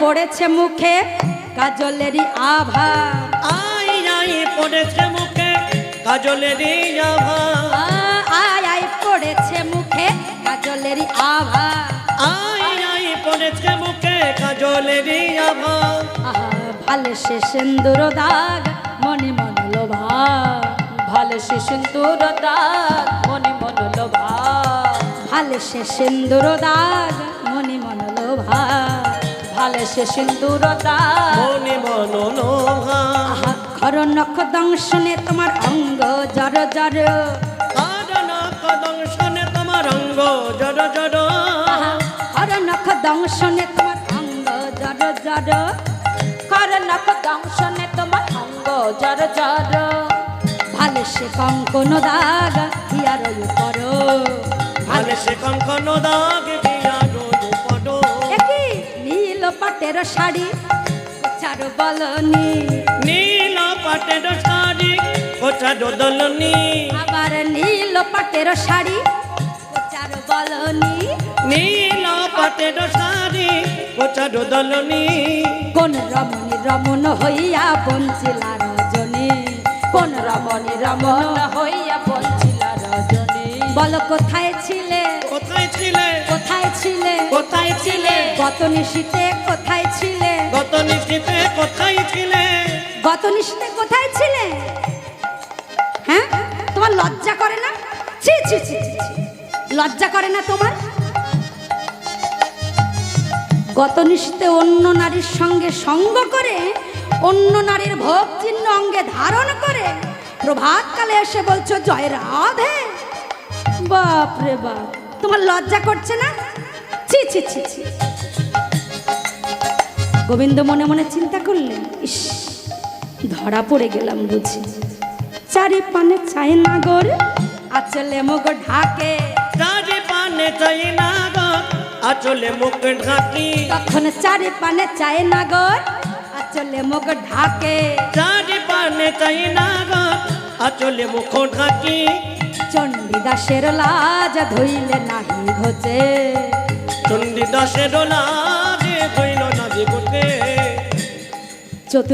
পড়েছে মুখে কাজলেরই আভা। আই আই পড়েছে মুখে কাজলেরই আভা। আয় আয় পড়েছে মুখে কাজলেরই আভা। আই আই পড়েছে মুখে কাজলেরই আভা। ভালে সে সিন্দুর দাগ মনে মন লোভা। ভালো সে সিন্দুর দাগ মনে মন লোভা। ভালে সে সিন্দুর দাগ সে সিন্দুর দাগ মনে মনোলোভা। আহা খর নখ দংশনে তোমার অঙ্গ জর জর কারণ কদংশনে তোমার অঙ্গ জড় আহা খর নখ দংশনে তোমার অঙ্গ জর জর কর নখ দংশনে তোমার অঙ্গ জর জর ভালে সে কঙ্কন দাগ হিয়ার উপর ভালে সে কঙ্কন দাগ নীল পাটের শাড়ি চার বলনি। নীল পাটের শাড়ি কোচা দোদলনি আবার নীল পাটের শাড়ি চার বলনি। নীল পাটের শাড়ি কোচা দোদলনি কোন রমণী রমণ হইয়া বঞ্চিলা রজনী। কোন রমণী রমণ হইয়া বলছিল রজনী। বল কোথায় ছিলে? কোথায় ছিলে? কোথায় ছিলে? কোথায় ছিলে? গত নিশীতে কোথায় ছিলে? গত নিশীতে কোথায় ছিলে? হ্যাঁ? তোমার লজ্জা করে না? ছি ছি ছি। লজ্জা করে না তোমার? গত নিশীতে অন্য নারীর সঙ্গে সঙ্গ করে, অন্য নারীর ভোগ চিহ্ন অঙ্গে ধারণ করে, প্রভাতকালে এসে বলছো, জয় রাধে। বাপ রে বাপ, তোমার লজ্জা করছে না? ছি ছি ছি ছি। গোবিন্দ মনে মনে চিন্তা করলেন ইস ধরা পড়ে গেলাম বুঝি। চারি পানে চাই নাগর আচলে মুগ ঢাকে। চারি পানে চাই না গো আচলে মুখ ঢাকি। তখন চারি পানে চাই না নাগর আচলে মুগ ঢাকে। চারি পানে চাই না গো আচলে মুখ ঢাকি। চণ্ডীদাসের লাজ ধইলে নাহি ঘোচে। চণ্ডী দাসের লাজে চতুর